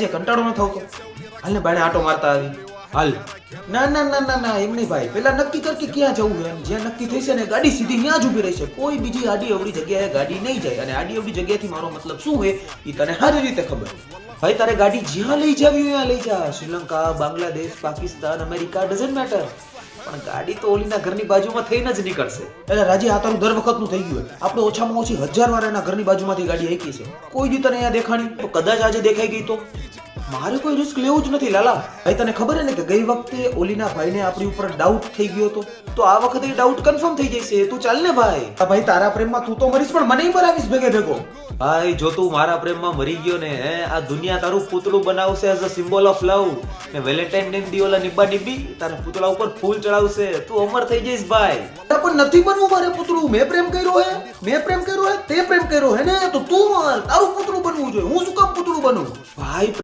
જે કંટાળો ન થતો હાલ ને બાણે આટો મારતા આવી. હાલ. ના ના ના ના ના, એમ નહીં ભાઈ. પેલા નક્કી કર કે ક્યાં જવું એમ જ્યાં નક્કી થઈ છે ને ગાડી સીધી ત્યાં જ ઊભી રહેશે કોઈ બીજી આડી અવડી જગ્યાએ ગાડી નહીં જાય. અને આડી અવડી જગ્યાથી મારો મતલબ શું હોય એ તને સારી રીતે ખબર ભાઈ, તારે ગાડી જ્યાં લઈ જાવી હોય ત્યાં લઈ જા. Sri Lanka, Bangladesh, Pakistan, America doesn't matter પણ ગાડી તો ઓલીના ઘરની બાજુમાં થઈને જ નીકળશે. એટલે રાજી, આ તારું દર વખતનું થઈ ગયું. આપણે ઓછામાં ઓછી હજાર વાર એના ઘરની બાજુમાંથી ગાડી હાંકી છે. કોઈ દી તને અહીંયા દેખાણી? તો કદાચ આજે દેખાઈ ગઈ તો. મારે કોઈ રિસ્ક લેવું જ નથી લાલા. ભાઈ તને ખબર ને કે ગઈ વખતે ઓલીના ભાઈને આપણી ઉપર ડાઉટ થઈ ગયો હતો? તો આ વખતે ડાઉટ કન્ફર્મ થઈ જશે તું ચાલ ને ભાઈ. આ ભાઈ તારા પ્રેમમાં તું તો મરીશ પણ મને મરાવીશ ભેગે ભેગો. ભાઈ જો તું મારા પ્રેમમાં મરી ગયો ને હે આ દુનિયા તારું પૂતળું બનાવશે as a symbol of love ને વેલેન્ટાઇન ડે દી ઓલા નિબ્બા નિબ્બી તારા પૂતળા ઉપર ફૂલ ચડાવશે. તું અમર થઈ જઈશ ભાઈ. પણ નથી બનવું મારે પૂતળું. મેં પ્રેમ કર્યો હે. મેં પ્રેમ કર્યો હે તે પ્રેમ કર્યો હે ને તો તું તારું પૂતળું બનવું જોઈએ. હું શું કામ પૂતળું બનું? ભાઈ